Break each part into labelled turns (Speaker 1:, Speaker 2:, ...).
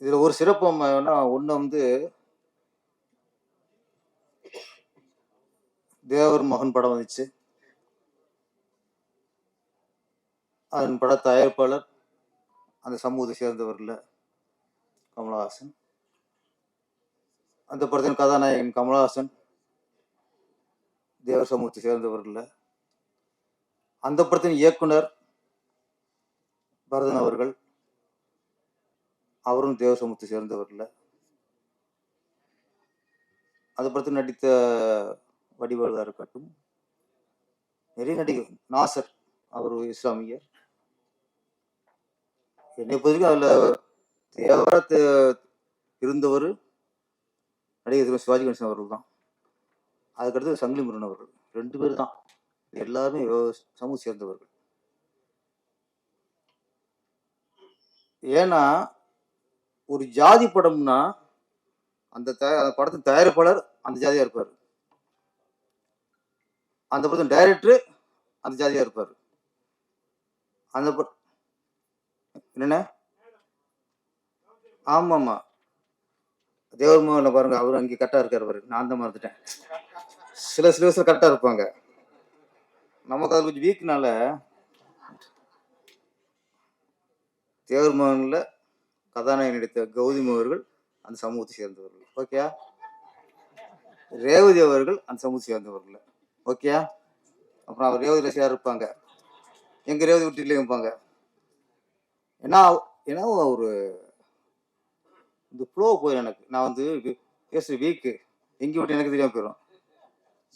Speaker 1: இதுல ஒரு சிறப்பு ஒண்ணு வந்து தேவர் மகன் படம் வந்துச்சு. அதன் பட தயாரிப்பாளர் அந்த சமூகத்தை சேர்ந்தவரில் கமலஹாசன். அந்த படத்தின் கதாநாயகன் கமலஹாசன். தேவர் சமூகத்தை சேர்ந்தவரில் அந்த படத்தின் இயக்குனர் பரதன் அவர்கள். அவரும் தேவ சமூகத்தை சேர்ந்தவர் அதை அந்த நடித்த வடிவேலா இருக்கட்டும். நிறைய நடிகர் நாசர் அவர் இஸ்லாமியர். என்னை பொறுத்தவரைக்கும் அதில் தேவரத்து இருந்தவர் நடிகர் சிவாஜி கணேசன் அவர்கள் தான். அதுக்கடுத்து சங்கிலி முருகன் அவர்கள். ரெண்டு பேர் தான். எல்லாருமே சமூக சேர்ந்தவர்கள். ஏன்னா ஒரு ஜாதி படம்னா அந்த தயா- அந்த படத்தின் தயாரிப்பாளர் அந்த ஜாதியாக இருப்பார். அந்த படத்தின் டைரக்டரு அந்த ஜாதியாக இருப்பார். அந்த பட என்னண்ணே ஆமாம்மா தேவர் மோகனில் பாருங்க அவர் அங்கே கரெக்டாக இருக்கார் பாரு. நான் தான் மறந்துட்டேன். சில சில வயசில் கரெக்டாக இருப்பாங்க. நமக்கு அது கொஞ்சம் வீக்னால தேவர் மகனில் கதாநாயகன் நடித்த கௌதமி அவர்கள் அந்த சமூகத்தை சேர்ந்தவர்கள். ஓகேயா ரேவதி அவர்கள் அந்த சமூகத்தை சேர்ந்தவர்கள். ஓகே அப்புறம் அவர் ரேவதி ரசிகா இருப்பாங்க. எங்கள் ரேவதி வீட்டிலையும் இருப்பாங்க. ஏன்னா ஏன்னா ஒரு இந்த ஃப்ளோ போயிடும் எனக்கு. நான் வந்து பேசுகிற வீக்கு எங்கே விட்டு எனக்கு தெரியாம போயிடும்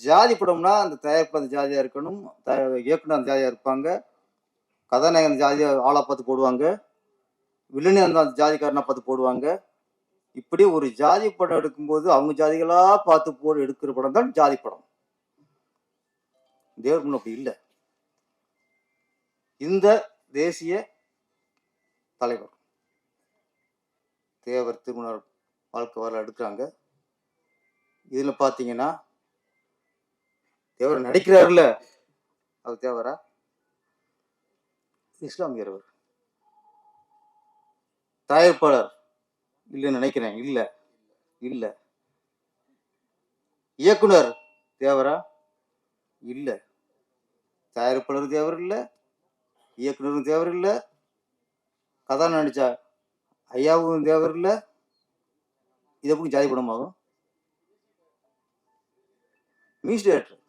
Speaker 1: ஜாதி படம்னா அந்த தயாரிப்பு அந்த ஜாதியாக இருக்கணும். இயக்குனர் அந்த ஜாதியாக இருப்பாங்க. கதாநாயகன் அந்த ஆளாக பார்த்து போடுவாங்க. வில்லனே அந்த அந்த ஜாதிக்காரனா பார்த்து போடுவாங்க. இப்படி ஒரு ஜாதி படம் எடுக்கும்போது அவங்க ஜாதிகளா பார்த்து போடு எடுக்கிற படம் தான் ஜாதி படம். தேவர் முன்ன அப்படி இல்லை. இந்த தேசிய தலைவர் தேவர் திருமணர் வாழ்க்கை வரலாறு எடுக்கிறாங்க. இதில் பார்த்தீங்கன்னா தேவர் நடிக்கிறாருல்ல அவர் தேவரா? இஸ்லாமியர் அவர். தயாரிப்பாளர் இல்லைன்னு நினைக்கிறேன். இல்லை. இல்லை. இயக்குனர் தேவரா? இல்லை. தயாரிப்பாளர் தேவர் இல்லை இயக்குனரும் தேவர் இல்லை கதா நடிச்சா ஐயாவும் தேவர் இல்லை இது எப்படி ஜாதி படமாகும் மியூசிக் டேரக்டர்.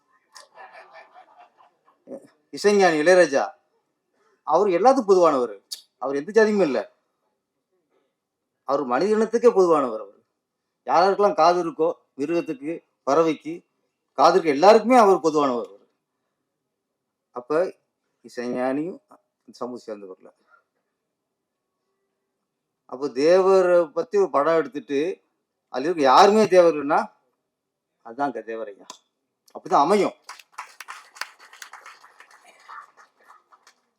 Speaker 1: இசைஞானி இளையராஜா. அவர் எல்லாத்துக்கும் பொதுவானவர். அவர் எந்த ஜாதியுமே இல்லை. அவர் மனித இனத்துக்கே பொதுவானவர் அவர். யாருக்கெல்லாம் காது இருக்கோ மிருகத்துக்கு பறவைக்கு காது இருக்க எல்லாருக்குமே அவர் பொதுவானவர் அவர். அப்போ இசைஞானியும் சமூக சேர்ந்தவர்ல. அப்போ தேவரை பற்றி ஒரு படம் எடுத்துட்டு அதில் இருக்க யாருமே தேவர்னா அதுதான் தேவரையா. அப்படிதான் அமையும்.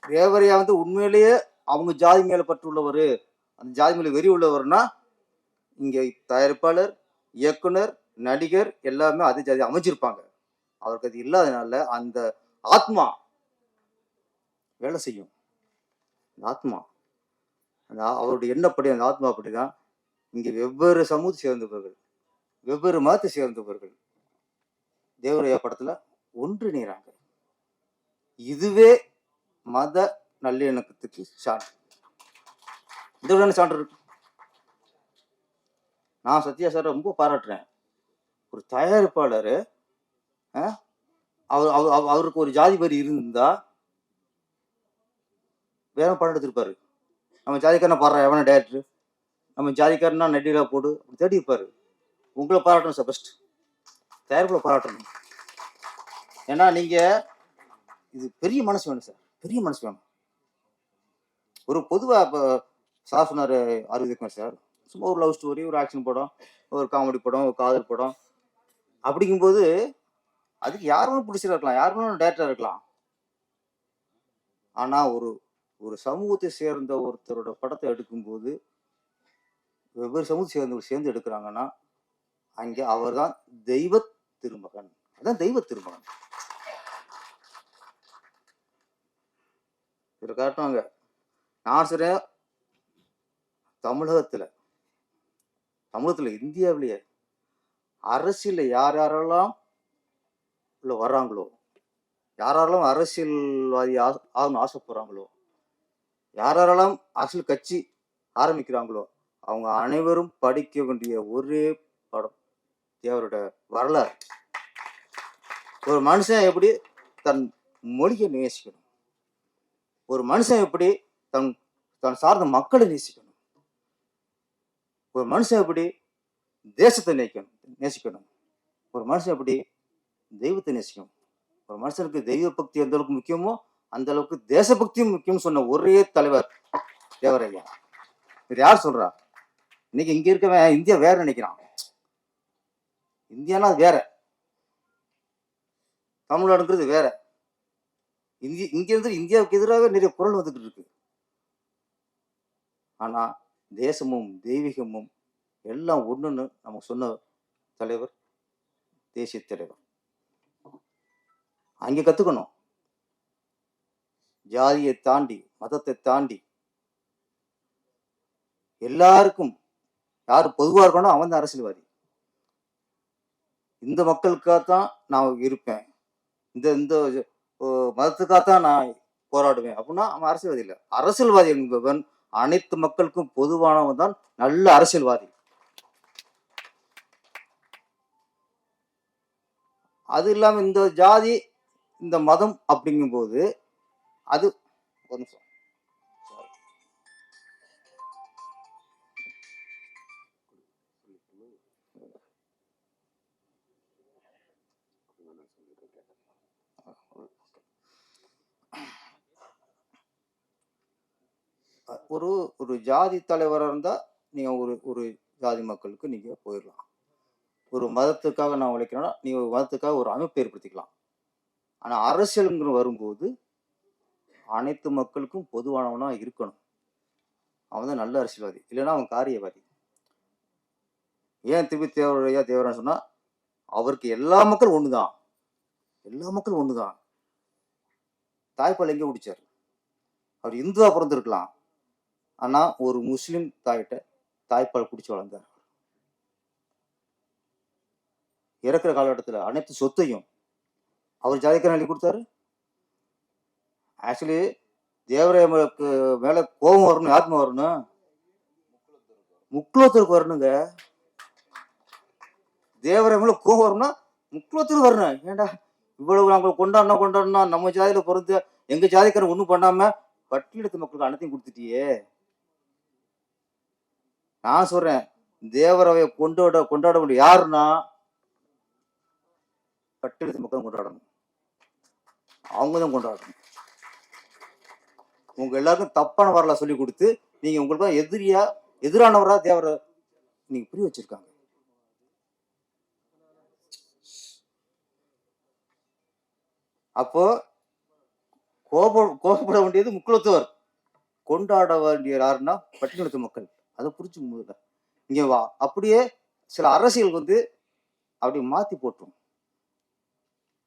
Speaker 1: தேவரையா வந்து உண்மையிலேயே அவங்க ஜாதி மேல பற்று உள்ளவர் அந்த ஜாதி மேல வெறி உள்ளவர்னா இங்கே தயாரிப்பாளர் இயக்குனர் நடிகர் எல்லாமே அதே ஜாதி அமைச்சிருப்பாங்க அவருக்கு அது இல்லாதனால அந்த ஆத்மா வேலை செய்யும். அந்த ஆத்மா. அந்த அவருடைய எண்ணப்படி அந்த ஆத்மா அப்படிதான். இங்கே வெவ்வேறு சமூகத்தை சேர்ந்தவர்கள் வெவ்வேறு மதத்தை சேர்ந்தவர்கள் தேவரையா படத்தில் ஒன்றிணைகிறாங்க இதுவே மத நல்லிணக்கத்துக்கு சான்று. இந்த என்ன சான்று இருக்கு. நான் சத்யா சார் ரொம்ப பாராட்டுறேன். ஒரு தயாரிப்பாளர் அவர் அவர் அவருக்கு ஒரு ஜாதி வரி இருந்தா வேற படம் எடுத்திருப்பாரு. நம்ம ஜாதிக்காரனை பாடுற எவன டேரக்டர் நம்ம ஜாதிக்காரனா நடிகரா போடு அப்படி தேடி இருப்பாரு உங்களை பாராட்டணும் சார் ஃபர்ஸ்ட் தயாரிப்பில் பாராட்டணும். ஏன்னா நீங்க இது பெரிய மனசு வேணும் சார் பெரிய மனசு வேணும். ஒரு பொதுவாக இப்போ சார் சொன்னாரு ஆரோக்கியகுமார் சார். சும்மா ஒரு லவ் ஸ்டோரி ஒரு ஆக்ஷன் படம் ஒரு காமெடி படம் ஒரு காதல் படம். அப்படிங்கும்போது அதுக்கு யார் வேணும் பிடிச்சிட்டு இருக்கலாம் யார் வேணும் டேரக்டரா இருக்கலாம். ஆனால் ஒரு ஒரு சமூகத்தை சேர்ந்த ஒருத்தரோட படத்தை எடுக்கும்போது வெவ்வேறு சமூகத்தை சேர்ந்தவர் சேர்ந்து எடுக்கிறாங்கன்னா அங்கே அவர் தான் தெய்வ திருமகன். அதான் தெய்வ திருமகன். இதில் காட்டுவாங்க. நான் சொல்றேன் தமிழகத்தில் தமிழகத்தில் இந்தியாவிலேயே அரசியலில் யார் யாரெல்லாம் உள்ள வர்றாங்களோ யாரெல்லாம் அரசியல்வாதி ஆ- ஆகணும்னு ஆசைப்படுறாங்களோ யாரெல்லாம் அரசியல் கட்சி ஆரம்பிக்கிறாங்களோ அவங்க அனைவரும் படிக்க வேண்டிய ஒரே படம் தேவரோட வரலாறு. ஒரு மனுஷன் எப்படி தன் மொழியை நேசிக்கணும்? ஒரு மனுஷன் எப்படி தன் தன் சார்ந்த மக்களை நேசிக்கணும்? ஒரு மனுஷன் எப்படி தேசத்தை நேக்கணும் நேசிக்கணும். ஒரு மனுஷன் எப்படி தெய்வத்தை நேசிக்கணும் ஒரு மனுஷனுக்கு தெய்வ பக்தி எந்த அளவுக்கு முக்கியமோ அந்த அளவுக்கு தேசபக்தியும் முக்கியம் சொன்ன ஒரே தலைவர் தேவரையா. இது யார் சொல்றா? இன்னைக்கு இங்க இருக்கவன் இந்தியா வேற நினைக்கிறான். இந்தியானா அது வேற. தமிழ்நாடுங்கிறது வேற. இந்திய இங்க இருந்து இந்தியாவுக்கு எதிராக நிறைய குரல் வந்துகிட்டு இருக்கு. ஆனா தேசமும் தெய்வீகமும் எல்லாம் ஒண்ணுன்னு நம்ம சொன்ன தலைவர் தேசிய தலைவர். அங்கே கத்துக்கணும். ஜாதியை தாண்டி மதத்தை தாண்டி எல்லாருக்கும் யார் பொதுவா இருக்கணும் அவன் தான் அரசியல்வாதி. இந்த மக்களுக்காக தான் நான் இருப்பேன். இந்த இந்த மதத்துக்காக தான் நான் போராடுவேன். அப்படின்னா அவன் அரசியல்வாதி இல்லை. அரசியல்வாதி என்பவன் அனைத்து மக்களுக்கும் பொதுவானவன் தான் நல்ல அரசியல்வாதி. அது இல்லாமல் இந்த ஜாதி இந்த மதம் அப்படிங்கும்போது அது ஒரு நிமிஷம். ஒரு ஒரு ஜாதி தலைவராக இருந்தா நீங்க ஒரு ஒரு ஜாதி மக்களுக்கு நீங்க போயிடலாம். ஒரு மதத்துக்காக நான் உழைக்கிறேன்னா நீ ஒரு மதத்துக்காக ஒரு அமைப்பு ஏற்படுத்திக்கலாம். ஆனா அரசியலுங்கிற வரும்போது அனைத்து மக்களுக்கும் பொதுவானவனா இருக்கணும். அவன் தான் நல்ல அரசியல்வாதி. இல்லைன்னா அவன் காரியவாதி. ஏன் திருப்பி தேவரையா தேவரான்னு சொன்னா அவருக்கு எல்லா மக்களும் ஒண்ணுதான். எல்லா மக்களும் ஒண்ணுதான். தாய்ப்பால் எங்கே குடிச்சார்? அவர் இந்துவா பிறந்திருக்கலாம். ஆனா ஒரு முஸ்லிம் தாயிட்ட தாய்ப்பால் குடிச்சு வளர்ந்தார். இறக்குற காலகட்டத்தில் அனைத்து சொத்தையும் அவர் ஜாதிக்காரன் எழுதி கொடுத்தாரு. ஆக்சுவலி தேவராயனுக்கு மேல கோபம் வரணும் ஆத்மா வரணும். முக்குலத்திற்கு வரணுங்க. தேவராய கோபம் வரும்னா முக்குலத்தருக்கு வரணும். ஏன்டா இவ்வளவு நாங்கள் கொண்டாடணும் கொண்டாடணும் நம்ம ஜாதியில பிறந்து எங்க ஜாதிக்காரன் ஒன்றும் பண்ணாம பட்டியலத்து மக்களுக்கு அனைத்தையும் கொடுத்துட்டியே. நான் சொல்றேன் தேவரவைய கொண்டாட கொண்டாட வேண்டிய யாருன்னா பட்டியலத்து மக்கள் கொண்டாடணும். அவங்க தான் கொண்டாடணும். உங்க எல்லாருக்கும் தப்பான வரலாறு சொல்லி கொடுத்து நீங்க உங்களுக்கு தான் எதிரியா எதிரானவரா தேவர நீங்க புரிய வச்சிருக்காங்க. அப்போ கோப கோபப்பட வேண்டியது முக்கியத்துவர் கொண்டாட வேண்டிய யாருன்னா பட்டியலத்து மக்கள். அதை புரிச்சு முதல்ல. இங்கே வா. அப்படியே சில அரசியல் வந்து அப்படி மாத்தி போட்டுரும்.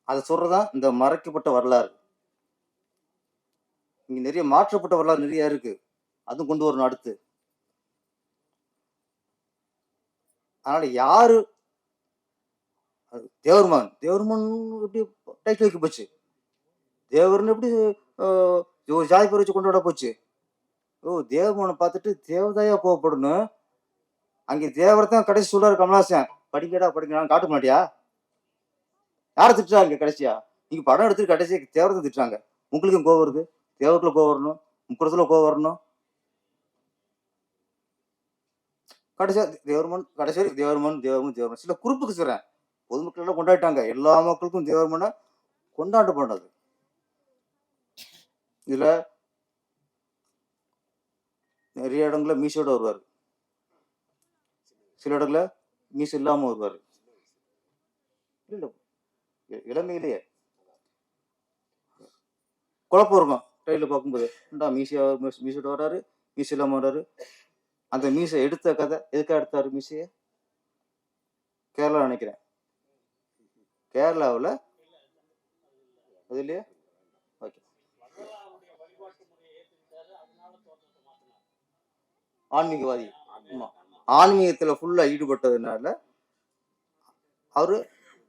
Speaker 1: அதை சொல்றதா இந்த மறைக்கப்பட்ட வரலாறு. இங்க நிறைய மாற்றப்பட்ட வரலாறு நிறைய இருக்கு. அதுவும் கொண்டு வரணும் அடுத்து. அதனால யாரு? அது தேவர்மான். தேவர்மான் எப்படி டைட்டில் வைக்க போச்சு? தேவர்னு எப்படி ஒரு ஜாதி பேர் வச்சு கொண்டாட போச்சு? ஓ தேவமனை பார்த்துட்டு தேவதாயா கோவப்படணும். அங்கே தேவரத்தான் கடைசி சொல்றாரு கமலாசன் படிக்கடா படிக்கடா காட்ட மாட்டியா? யாரை திட்டுறாங்க கடைசியா? நீங்க படம் எடுத்துட்டு கடைசியா தேவரத்தை திட்டுறாங்க. உங்களுக்கும் கோவம் வருது? தேவருக்குள்ள கோவம் வரணும்? முக்குளத்துல கோவம் வரணும்? கடைசியா தேவர்மன் கடைசி வரைக்கும் தேவர்மன் தேவர்மன் தேவர்மன். சில குரூப்புக்கு சொல்றேன். பொதுமக்கள் எல்லாம் கொண்டாடிட்டாங்க. எல்லா மக்களுக்கும் தேவர்மனை கொண்டாட பண்ணது இதுல நிறைய இடங்களில் மீசோட வருவார். சில இடங்களில் மீசு இல்லாமல் வருவார். இல்லை இளமையிலேயே குழப்பம் இருக்கும் ட்ரெயினில் பார்க்கும்போது. ஏன்டா மீசியா மீசோட வர்றாரு மீசு இல்லாமல் வர்றாரு அந்த மீசை எடுத்த கதை எதுக்காக எடுத்தார் மீசையை? கேரளா நினைக்கிறேன். கேரளாவில் அது இல்லையா? ஆன்மீகவாதி. ஆமா. ஆன்மீகத்தில் ஃபுல்லாக ஈடுபட்டதுனால அவர்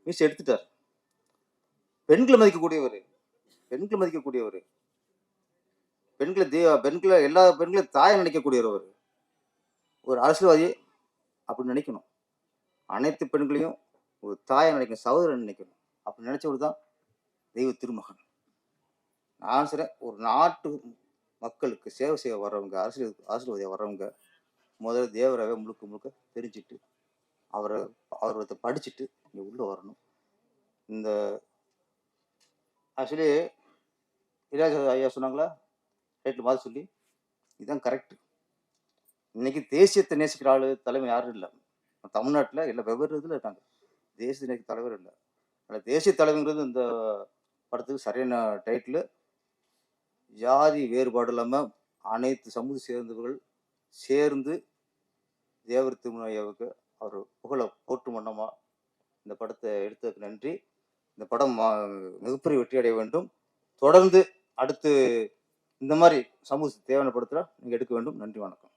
Speaker 1: மீஸ் எடுத்துட்டார். பெண்களை மதிக்கக்கூடியவர். பெண்களை மதிக்கக்கூடியவர். பெண்களை தே பெண்களை எல்லா பெண்களையும் தாயை நினைக்கக்கூடியவர் அவர். ஒரு அரசியல்வாதி அப்படி நினைக்கணும். அனைத்து பெண்களையும் ஒரு தாயை நினைக்கணும் சகோதரன் நினைக்கணும். அப்படி நினைச்சவர் தான் தெய்வ திருமகன். நான் சொல்றேன் ஒரு நாட்டு மக்களுக்கு சேவை செய்ய வர்றவங்க அரசியல் அரசியல்வாதியாக வர்றவங்க முதல்ல தேவராகவே முழுக்க முழுக்க தெரிஞ்சுட்டு அவரை அவரை படிச்சுட்டு இங்கே உள்ளே வரணும். இந்த ஆக்சுவலி இளையராஜா ஐயா சொன்னாங்களா? ரைட்டில் மாதிரி சொல்லி. இதுதான் கரெக்ட் இன்னைக்கு தேசியத்தை நேசிக்கிற ஆள் தலைமை யாரும் இல்லை. தமிழ்நாட்டில் எல்லா வெவ்வேறு இதில் இருக்காங்க. தேசிய நேசிக்க தலைவர் இல்லை. ஆனால் தேசிய தலைவங்கிறது இந்த படத்துக்கு சரியான டைட்டில் ஜாதி வேறுபாடு இல்லாமல் அனைத்து சமூக சேர்ந்தவர்கள் சேர்ந்து தேவர் திருமலையாவுக்கு அவர் புகழை போட்டு மன்னமாக இந்த படத்தை எடுத்ததுக்கு நன்றி. இந்த படம் மா- மிகப்பெரிய வெற்றி அடைய வேண்டும். தொடர்ந்து அடுத்து இந்த மாதிரி சமூக தேவையான படத்தில் நீங்கள் எடுக்க வேண்டும். நன்றி வணக்கம்.